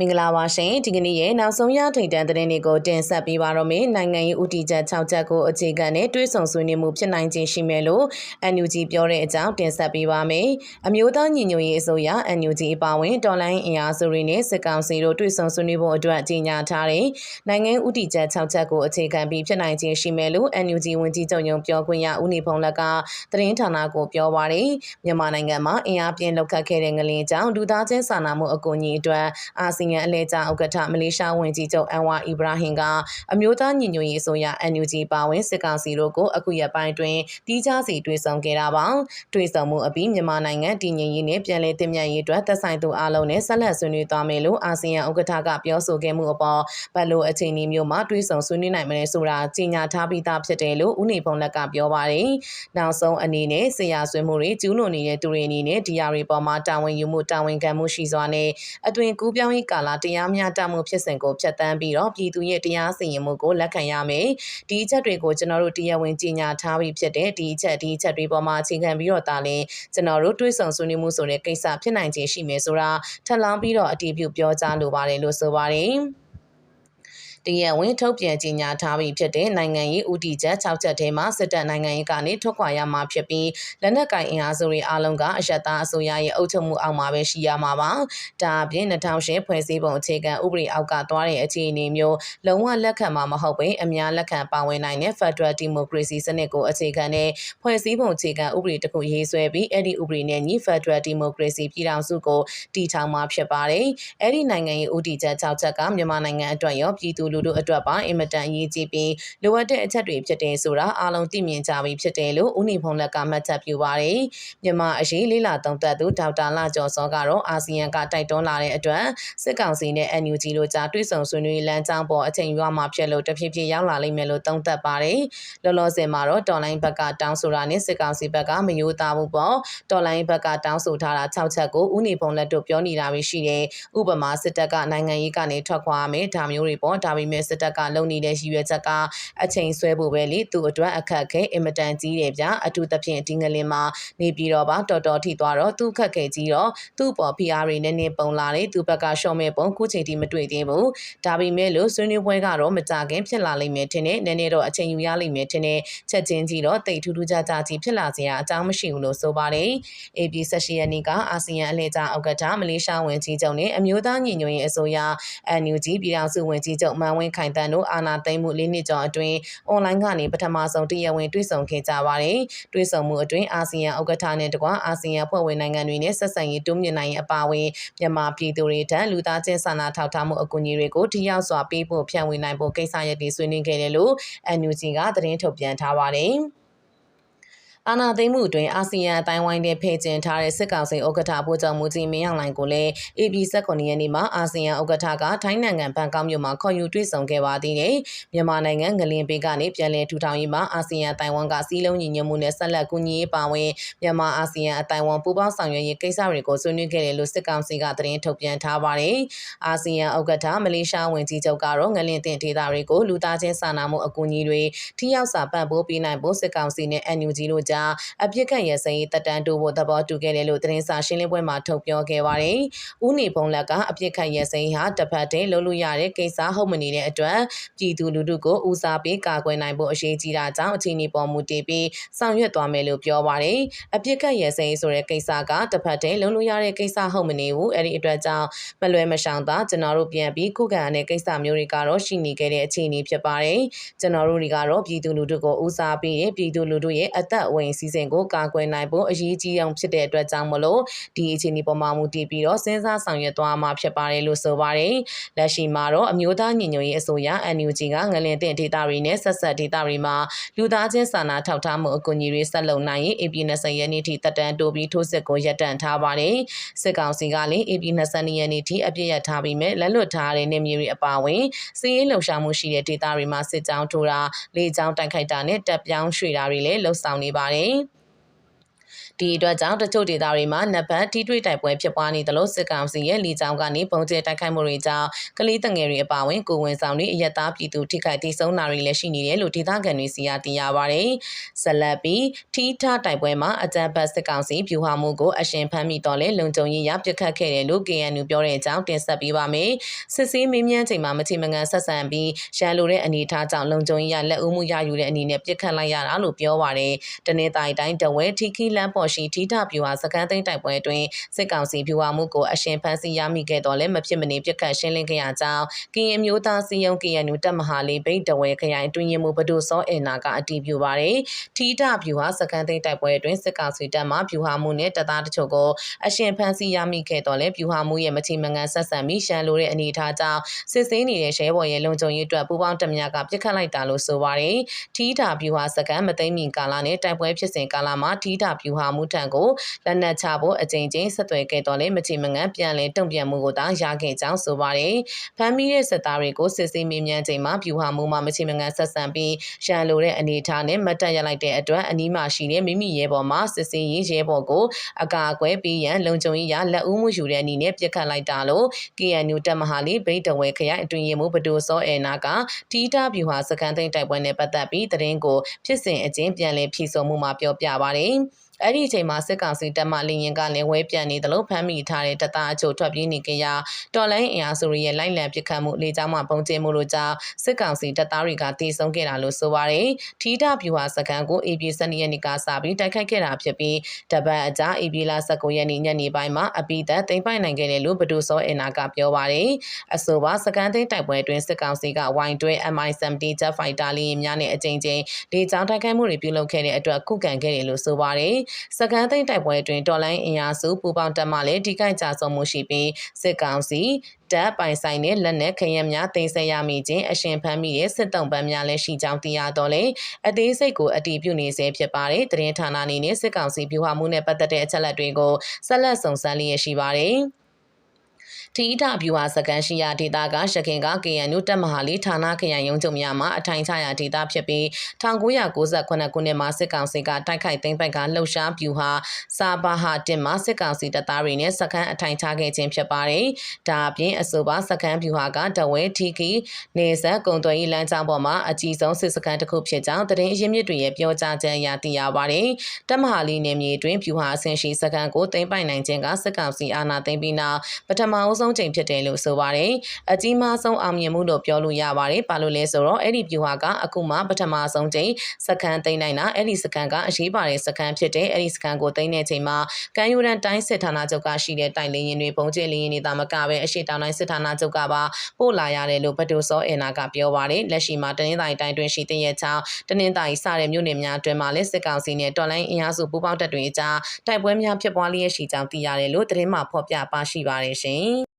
မင်္ဂလာပါရှင်ဒီကနေ့ရဲ့နောက်ဆုံးရထိတ်တန့်သတင်းတွေကိုတင်ဆက်ပေးပါတော့မယ်နိုင်ငံရေးဦးတည်ချက်6ချက်ကိုအခြေခံနဲ့တွဲဆောင်ဆွေးနွေးမှုဖြစ်နိုင်ခြင်းရှိမယ်လို့ NUG ပြောတဲ့အကြောင်းတင်ဆက်ပေးပါမယ်အမျိုးသားညီညွတ်ရေးအစိုးရ NUG အပါအဝင်တော်လိုင်းအင်အားစုတွေနဲ့စစ်ကောင်စီတို့တွဲဆောင်ဆွေးနွေးဖို့အတွက်ကြေညာထားတဲ့နိုင်ငံဦးတည်ချက်6ချက်ကိုအခြေခံပြီးဖြစ်နိုင်ခြင်းရှိမယ်လို့ NUG ဝန်ကြီးချုပ်ရုံပြောခွင့်ရဦးနေဖုံးလက်ကသတင်းဌာနကိုပြောပါရယ်မြန်မာနိုင်ငံမှာအင်အားပြင်းလောက်ခတ်ခဲ့တဲ့ငလင်ကြောင့်လူသားချင်းစာနာမှုအကူအညီအတွက်အာဆီယံအလဲကျဥက္ကဋ္ဌမလေးရှားဝန်ကြီးချုပ်အန်ဝါအီဘရာဟင်ကအမျိုးသားညီညွတ်ရေးအစိုးရ NUG ပါဝင်စစ်ကောင်စီတို့ကိုအခုရက်ပိုင်းတွင်တီးခြားစီတွေ့ဆုံခဲ့တာပါတွေ့ဆုံမှုအပြီးမြန်မာနိုင်ငံတည်ငြိမ်ရေးနဲ့ပြည်လဲတည်မြဲရေးအတွက်သက်ဆိုင်သူအလုံးနဲ့ဆက်လက်ဆွေးနွေးသွားမယ်လို့အာဆီယံဥက္ကဋ္ဌကပြောဆိုခဲ့မှုအပေါ်ဘယ်လိုအခြေအနေမျိုးမှာတွေ့ဆုံဆွေးနွေးနိုင်မလဲဆိုတာကြေညာထားပြီးသားဖြစ်တယ်လို့ဦးနေဖုံးလက်ကပြောပါတယ်နောက်ဆုံးအနေနဲ့ဆရာဆွေးမှုတွေကျူးလွန်နေတဲ့သူတွေအနေနဲ့ဒီယာတွေပေါ်မှာတာဝန်ယူမှုတာဝန်ခံမှုရှိစွာနဲ့အတွင်ကူးပြောင်းရေးကာလတရားမျှတမှုဖြစ်စဉ်ကိုဖျက်ဆီးပြီးတော့ပြည်သူရဲ့တရားစီရင်မှုကိုလက်ခံရမယ်ဒီအချက်တွေကိုကျွန်တော်တို့တရားဝင်ကြီးညာထားပြီးဖြစ်တဲ့ဒီအချက်ဒီအချက်တွေပေါ်မှာအခြေခံပြီးတော့ဒါလည်းကျွန်တော်တို့တွေးဆောင်ဆွေးနွေးမှုဆိုတဲ့ကိစ္စဖြစ်နိုင်ခြင်းရှိမယ်ဆိုတာထပ်လောင်းပြီးတော့အတည်ပြုပြောကြားလိုပါတယ်လို့ဆိုပါတယ် တရားဝင်ထုတ်ပြန်ကြေညာထားပြီးဖြစ်တဲ့နိုင်ငံရေးဦးတည်ချက်6ချက်ထဲမှာစစ်တပ်နိုင်ငံရေးကနေထွက်ခွာရမှာဖြစ်ပြီးလက်နက်ကင်အင်အားစုတွေအားလုံးကအယက်သားအစိုးရရဲ့အုပ်ချုပ်မှုအောက်မှာပဲရှိရမှာပါ။ဒါအပြင်2000ဖွဲ့စည်းပုံအခြေခံဥပဒေအောက်ကသွားတဲ့အခြေအနေမျိုးလုံးဝလက်ခံမှာမဟုတ်ဘဲအများလက်ခံပါဝင်နိုင်တဲ့ Federal Democracy စနစ်ကိုအခြေခံတဲ့ဖွဲ့စည်းပုံအခြေခံဥပဒေတစ်ခုရေးဆွဲပြီးအဲ့ဒီဥပဒေနဲ့ညီ Federal Democracy ပြည်ထောင်စုကိုတည်ထောင်မှာဖြစ်ပါတယ်။အဲ့ဒီနိုင်ငံရေးဦးတည်ချက်6ချက်ကမြန်မာနိုင်ငံအတွက်ရောပြည်သူလူထုအတွက်ပါအင်မတန်အရေးကြီးပြီးလိုအပ်တဲ့အချက်တွေဖြစ်တယ်ဆိုတာအားလုံးသိမြင်ကြပြီးဖြစ်တယ်လို့ဦးနေဖုံးလက်ကမှတ်ချက်ပြုပါတယ်။မြန်မာအရေးလေးလာသုံးသပ်သူဒေါက်တာလာကျော်စောကတော့အာဆီယံကတိုက်တွန်းလာတဲ့အတွက်စစ်ကောင်စီနဲ့ NUG တို့ကြားတွေ့ဆုံဆွေးနွေးလမ်းကြောင်းပေါ်အချိန်ယူမှဖြစ်လို့တဖြည်းဖြည်းရောက်လာလိမ့်မယ်လို့သုံးသပ်ပါတယ်။လောလောဆယ်မှာတော့တော်လိုင်းဘက်ကတောင်းဆိုတာနဲ့စစ်ကောင်စီဘက်ကမယိုးသားဘူးပေါ့။တော်လိုင်းဘက်ကတောင်းဆိုထားတာ6ချက်ကိုဦးနေဖုံးလက်တို့ပြောနေတာပဲရှိတယ်။ဥပမာစစ်တပ်ကနိုင်ငံရေးကနေထွက်ခွာမယ်ဒါမျိုးတွေပေါ့ဒါပေမဲ့စစ်တပ်ကလုံနေတဲ့ရည်ရွယ်ချက်ကအချိန်ဆွဲဖို့ပဲလေသူ့အတွက်အခက်ခဲအင်မတန်ကြီးတယ်ဗျအထူးသဖြင့်ဒီငလင်မှာနေပြီးတော့ပါတော်တော်ထိသွားတော့သူ့ခက်ခဲကြီးတော့သူ့ပေါ် PR တွေနည်းနည်းပုံလာတယ်သူ့ဘက်ကရှော့မဲ့ပုံခုချိန်ထိမတွေ့သေးဘူးဒါပေမဲ့လို့ဆွေးနွေးပွဲကတော့မကြခင်ဖြစ်လာလိမ့်မယ်ထင်တယ်နည်းနည်းတော့အချိန်ယူရလိမ့်မယ်ထင်တယ်ချက်ချင်းကြီးတော့တိတ်ထူးထူးခြားခြားကြီးဖြစ်လာစရာအကြောင်းမရှိဘူးလို့ဆိုပါတယ် AP 16ရက်နေ့ကအာဆီယံအလှည့်ကျဥက္ကဋ္ဌမလေးရှားဝန်ကြီးချုပ်နဲ့အမျိုးသားညီညွတ်ရေးအစိုးရ NUG ပြည်ထောင်စုဝန်ကြီးချုပ်မန်ဝင်းခိုင်တန်းတို့အာဏာသိမ်းမှုလေးနှစ်ကျော်အတွင်းအွန်လိုင်းကနေပထမဆုံးတရားဝင်တွေ့ဆုံခဲ့ကြပါတယ်။တွေ့ဆုံမှုအတွင်းအာဆီယံဥက္ကဋ္ဌနဲ့တကွအာဆီယံဖွဲ့ဝင်နိုင်ငံတွေနဲ့ဆက်ဆံရေးတိုးမြင့်နိုင်ရေးအပါအဝင်မြန်မာပြည်သူတွေထံလူသားချင်းစာနာထောက်ထားမှုအကူအညီတွေကိုထိရောက်စွာပေးဖို့ဖြန့်ဝေနိုင်ဖို့ကိစ္စရပ်တွေဆွေးနွေးခဲ့တယ်လို့ NUG ကသတင်းထုတ်ပြန်ထားပါတယ်။ အာနာသိမ်းမှုအတွင်းအာဆီယံအတိုင်းဝိုင်းတဲ့ဖဲ့ကျင်ထားတဲ့စစ်ကောင်စီဥက္ကဋ္ဌဗိုလ်ချုပ်မူကြီးမင်းအောင်လှိုင်ကိုလည်း AB 19ရက်နေ့မှာအာဆီယံဥက္ကဋ္ဌကထိုင်းနိုင်ငံဘန်ကောက်မြို့မှာခေါ်ယူတွေ့ဆုံခဲ့ပါသေးတယ်။မြန်မာနိုင်ငံငလင်ပေကနေပြန်လည်ထူထောင်ရေးမှာအာဆီယံအတိုင်းဝိုင်းကစီးလုံးညီညွတ်မှုနဲ့ဆက်လက်ကူညီရေးပါဝင်မြန်မာအာဆီယံအတိုင်းဝိုင်းပူးပေါင်းဆောင်ရွက်ရေးကိစ္စတွေကိုဆွေးနွေးခဲ့တယ်လို့စစ်ကောင်စီကသတင်းထုတ်ပြန်ထားပါတယ်။အာဆီယံဥက္ကဋ္ဌမလေးရှားဝန်ကြီးချုပ်ကတော့ငလင်တင်ဒေသတွေကိုလူသားချင်းစာနာမှုအကူအညီတွေထိရောက်စွာပံ့ပိုးပေးနိုင်ဖို့စစ်ကောင်စီနဲ့ NUG တို့ကြားအပြစ်ခတ်ရစရေးတက်တန်းတိုးဖို့သဘောတူခဲ့တယ်လို့သတင်းစာရှင်းလင်းပွဲမှာထုတ်ပြောခဲ့ပါတယ်။ဦးနေဖုံးလက်ကအပြစ်ခတ်ရစရေးဟာတစ်ဖက်တည်းလုံးလို့ရတဲ့ကိစ္စဟုတ်မနေတဲ့အတွက်ပြည်သူလူထုကိုဦးစားပေးကာကွယ်နိုင်ဖို့အရေးကြီးတာကြောင့်အခြေအနေပေါ်မူတည်ပြီးဆောင်ရွက်သွားမယ်လို့ပြောပါတယ်။အပြစ်ခတ်ရစရေးဆိုတဲ့ကိစ္စကတစ်ဖက်တည်းလုံးလို့ရတဲ့ကိစ္စဟုတ်မနေဘူး။အဲ့ဒီအတွက်ကြောင့်မလွယ်မရှောင်သာကျွန်တော်တို့ပြန်ပြီးခုခံရတဲ့ကိစ္စမျိုးတွေကတော့ရှိနေခဲ့တဲ့အခြေအနေဖြစ်ပါတယ်။ကျွန်တော်တို့တွေကတော့ပြည်သူလူထုကိုဦးစားပေးတဲ့ပြည်သူလူထုရဲ့အသက်အဝင်စီစဉ်ကိုကာကွယ်နိုင်ဖို့အရေးကြီးအောင်ဖြစ်တဲ့အတွက်ကြောင့်မလို့ဒီအခြေအနေပေါ်မှာမူတည်ပြီးတော့စဉ်းစားဆောင်ရွက်သွားမှာဖြစ်ပါတယ်လို့ဆိုပါတယ်။လက်ရှိမှာတော့အမျိုးသားညီညွတ်ရေးအစိုးရ NUG ကငလင်တဲ့ဒေတာတွေနဲ့ဆက်ဆက်ဒေတာတွေမှာလူသားချင်းစာနာထောက်ထားမှုအကူအညီတွေဆက်လုပ်နိုင်ရင် AP 20ရက်နေ့ထိတက်တန်းတိုးပြီးထိုးစစ်ကိုရပ်တန့်ထားပါတယ်။စစ်ကောင်စီကလည်း AP 20ရက်နေ့ထိအပြည့်ရထားပြီးမဲ့လက်လွတ်ထားတဲ့နေမြေတွေအပါအဝင်စီးရေးလှုပ်ရှားမှုရှိတဲ့ဒေတာတွေမှာစစ်ကြောင်းထိုးတာလေကြောင်းတိုက်ခိုက်တာနဲ့တပ်ပြောင်းရွှေ့တာတွေလည်းလှုပ်ဆောင်နေပါတယ်။ money. ဒီအတွက်ကြောင့်တချို့ဒေသတွေမှာနက်ဘတ်ထိတွေ့တိုက်ပွဲဖြစ်ပွားနေသလိုစစ်ကောင်စီရဲ့လီကြောင်းကနေပုံကျဲတိုက်ခိုက်မှုတွေကြောင့်ကလေးတငယ်တွေအပါအဝင်ကိုယ်ဝန်ဆောင်တွေအယက်သားပြည်သူထိခိုက်ဒေဆုံးတာတွေလည်းရှိနေတယ်လို့ဒေသခံတွေစီကသိရပါဗျ။ဆက်လက်ပြီးထီးထတိုက်ပွဲမှာအကြမ်းဖက်စစ်ကောင်စီဗျူဟာမှုကိုအရှင်ဖမ်းမိတော့လဲလုံခြုံရေးရပြစ်ခတ်ခဲ့တယ်လို့ KNU ပြောတဲ့အကြောင်းတင်ဆက်ပေးပါမယ်။စစ်စည်းမင်းမြန်းချိန်မှာမချေမငန်ဆက်ဆံပြီးရန်လိုတဲ့အနေအထားကြောင့်လုံခြုံရေးရလက်ဦးမှုရယူတဲ့အနေနဲ့ပြစ်ခတ်လိုက်ရတာလို့ပြောပါရယ်။တနေ့တိုင်းတိုင်းတဝဲထီခီလန်ပေါ်ရှိထီထဗျူဟာစကန်သိန်းတိုက်ပွဲအတွင်းစစ်ကောင်စီဗျူဟာမှုကိုအရှင်ဖမ်းဆီးရမိခဲ့တော့လဲမဖြစ်မနေပြစ်ခတ်ရှင်းလင်းခဲ့ရကြောင်းကရင်မျိုးသားစီယုံ KNU တပ်မဟာလေးဘိတ်တဝဲခရိုင်အတွင်းရင်မှုဘဒုစောအင်နာကအတည်ပြုပါရယ်ထီထဗျူဟာစကန်သိန်းတိုက်ပွဲအတွင်းစစ်ကောင်စီတပ်မှဗျူဟာမှုနဲ့တပ်သားတချို့ကိုအရှင်ဖမ်းဆီးရမိခဲ့တော့လဲဗျူဟာမှုရဲ့မချီမငန်ဆက်ဆံပြီးရှမ်းလိုတဲ့အနေအထားကြောင့်စစ်ဆေးနေတဲ့ရဲဘော်ရဲ့လုံခြုံရေးအတွက်ပူးပေါင်းတပ်များကပြစ်ခတ်လိုက်တာလို့ဆိုပါရယ်ထီထဗျူဟာစကန်မသိမ့်မီကာလနဲ့တိုက်ပွဲဖြစ်စဉ်ကာလမှာထီထဗျူဟာမှုထံကိုလက်နက်ချဖို့အကြိမ်ကြိမ်ဆက်သွယ်ခဲ့တော့လဲမချီမငန်ပြန်လည်တုံ့ပြန်မှုကိုသာရခဲ့ကြောင်းဆိုပါရယ်ဖမ်းမိတဲ့စစ်သားတွေကိုစစ်ဆေးမေးမြန်းချိန်မှာဗျူဟာမှုမှာမချီမငန်ဆက်ဆံပြီးရန်လိုတဲ့အနေအထားနဲ့မတ်တက်ရလိုက်တဲ့အတွက်အနီးမှာရှိတဲ့မိမိရဲဘော်မှာစစ်ဆေးရေးရဲဘော်ကိုအကာအကွယ်ပေးရန်လုံခြုံရေးရလက်ဦးမှုယူတဲ့အနေနဲ့ပြစ်ခတ်လိုက်တာလို့ KNU တပ်မဟာလေးဘိတ်တဝဲခရိုင်အတွင်ရင်မှုဘဒိုစောအဲနာကတီးတာဗျူဟာစကန်သိန်းတိုက်ပွဲနဲ့ပတ်သက်ပြီးသတင်းကိုဖြစ်စဉ်အချင်းပြန်လည်ဖြည့်ဆို့မှုမှာပြောပြပါတယ်။အဲ့ဒီအချိန်မှာစစ်ကောင်စီတပ်မှလင်းရင်ကလည်းဝဲပြန်နေတယ်လို့ဖမ်းမိထားတဲ့တပ်သားအချို့ထွက်ပြေးနေကြရတော်လိုင်းအင်အားစုတွေရဲ့လိုက်လံပစ်ခတ်မှုလေကြောင်းမှပုံကျဲမှုလို့ကြောင့်စစ်ကောင်စီတပ်သားတွေကတေဆုံးခဲ့တာလို့ဆိုပါတယ်ထီတာဗျူဟာစကန်ကို AB 12ရက်နေ့ကစပြီးတိုက်ခိုက်ခဲ့တာဖြစ်ပြီးတပတ်အကြာ AB လ19ရက်နေ့ညနေပိုင်းမှာအပိသက်သိမ်းပိုက်နိုင်ခဲ့တယ်လို့ဘဒုစောအင်နာကပြောပါတယ်အဆိုပါစကန်သိမ်းတိုက်ပွဲအတွင်းစစ်ကောင်စီကဝိုင်းတွဲ MI-70 Jet Fighter လေးများနဲ့အကြိမ်ကြိမ်လေကြောင်းတိုက်ခိုက်မှုတွေပြုလုပ်ခဲ့တဲ့အတွက်ခုခံခဲ့တယ်လို့ဆိုပါတယ်စကန်သိန်းတိုက်ပွဲအတွင်းတော်လိုင်းအင်အားစုပူပေါင်းတပ်မှလည်းဒီကိုက်ကြဆုံးမှုရှိပြီးစစ်ကောင်စီတပ်ပိုင်ဆိုင်တဲ့လက်နက်ခရမ်းများတင်ဆက်ရမိခြင်းအရှင်ဖမ်းမိတဲ့စစ်တုံးပန်းများလည်းရှိကြောင်းသိရတော့လေအသေးစိတ်ကိုအတည်ပြုနေဆဲဖြစ်ပါတယ်တရင်ဌာနအနေနဲ့စစ်ကောင်စီဗျူဟာမှုနဲ့ပတ်သက်တဲ့အချက်လက်တွေကိုဆက်လက်စုံစမ်းလျက်ရှိပါတယ် ထီထဗျူဟာစကန်ရှိရာဒေသကရခင်က KNU တပ်မဟာလေးဌာနခရိုင်ရုံးချုပ်များမှာအထိုင်ချရာဒေသဖြစ်ပြီး1998ခုနှစ်မှာစစ်ကောင်စီကတိုက်ခိုက်သိမ်းပိုက်ကလှုပ်ရှားဗျူဟာစာဘာဟာတင်မှာစစ်ကောင်စီတပ်သားတွေနဲ့စကန်အထိုင်ချခဲ့ခြင်းဖြစ်ပါတယ်။ဒါအပြင်အဆိုပါစကန်ဗျူဟာကတဝဲထီကီနေဆက်ကုံသွယ်ရေးလမ်းကြောင်းပေါ်မှာအကြီးဆုံးစစ်စကန်တစ်ခုဖြစ်ကြောင်းတရင်အရင်းမြစ်တွေရဲ့ပြောကြားချက်အရသိရပါတယ်။တပ်မဟာလေးနယ်မြေတွင်ဗျူဟာအဆင့်ရှိစကန်ကိုသိမ်းပိုက်နိုင်ခြင်းကစစ်ကောင်စီအာဏာသိမ်းပြီးနောက်ပထမအဆုံးချိန်ဖြစ်တယ်လို့ဆိုပါတယ်။အကြီးမားဆုံးအောင်မြင်မှုလို့ပြောလို့ရပါတယ်။ဘာလို့လဲဆိုတော့အဲ့ဒီဗျူဟာကအခုမှပထမဆုံးချိန်စကန်သိမ်းနိုင်တာအဲ့ဒီစကန်ကအရေးပါတဲ့စကန်ဖြစ်တဲ့အဲ့ဒီစကန်ကိုသိမ်းတဲ့ချိန်မှာကန်ယူရန်တိုင်းစစ်ဌာနချုပ်ကရှိတဲ့တိုင်လင်းရင်တွေပုံကျဲလင်းရင်တွေသာမကပဲအရှိတောင်တိုင်းစစ်ဌာနချုပ်ကပါပို့လာရတယ်လို့ဘဒိုစောအင်နာကပြောပါတယ်။လက်ရှိမှာတနင်္သာရီတိုင်းတွင်ရှိတဲ့ရဲ့ချောင်းတနင်္သာရီစတဲ့မြို့နယ်များအတွင်းမှာလည်းစစ်ကောင်စီနဲ့တော်လိုင်းအင်အားစုပူးပေါင်းတပ်တွေကြားတိုက်ပွဲများဖြစ်ပွားလျက်ရှိကြောင်းသိရတယ်လို့သတင်းမှဖော်ပြပါရှိပါတယ်ရှင်။